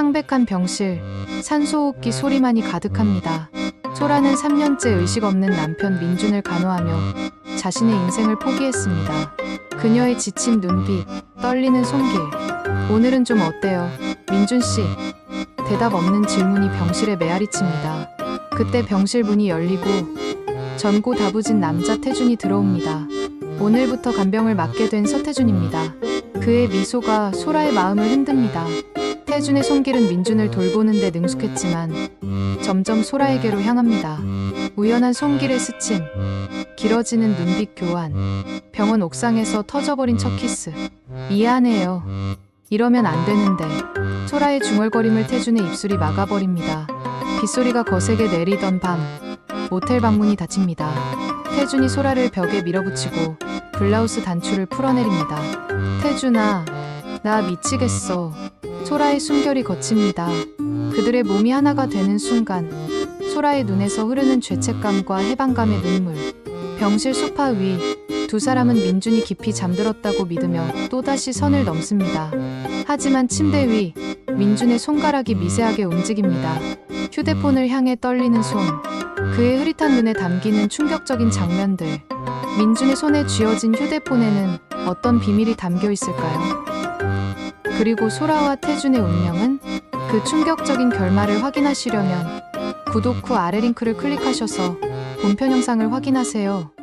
창백한 병실, 산소호흡기 소리만이 가득합니다. 소라는 3년째 의식 없는 남편 민준을 간호하며 자신의 인생을 포기했습니다. 그녀의 지친 눈빛, 떨리는 손길. 오늘은 좀 어때요? 민준 씨. 대답 없는 질문이 병실에 메아리칩니다. 그때 병실 문이 열리고 젊고 다부진 남자 태준이 들어옵니다. 오늘부터 간병을 맡게 된 서태준입니다. 그의 미소가 소라의 마음을 흔듭니다. 태준의 손길은 민준을 돌보는 데 능숙했지만 점점 소라에게로 향합니다. 우연한 손길의 스침, 길어지는 눈빛 교환, 병원 옥상에서 터져버린 첫 키스. 미안해요. 이러면 안 되는데. 소라의 중얼거림을 태준의 입술이 막아버립니다. 빗소리가 거세게 내리던 밤, 모텔 방문이 닫힙니다. 태준이 소라를 벽에 밀어붙이고 블라우스 단추를 풀어내립니다. 태준아, 나 미치겠어. 소라의 숨결이 거칩니다. 그들의 몸이 하나가 되는 순간, 소라의 눈에서 흐르는 죄책감과 해방감의 눈물. 병실 소파 위, 두 사람은 민준이 깊이 잠들었다고 믿으며 또다시 선을 넘습니다. 하지만 침대 위, 민준의 손가락이 미세하게 움직입니다. 휴대폰을 향해 떨리는 손, 그의 흐릿한 눈에 담기는 충격적인 장면들. 민준의 손에 쥐어진 휴대폰에는 어떤 비밀이 담겨 있을까요? 그리고 소라와 태준의 운명은 그 충격적인 결말을 확인하시려면 구독 후 아래 링크를 클릭하셔서 본편 영상을 확인하세요.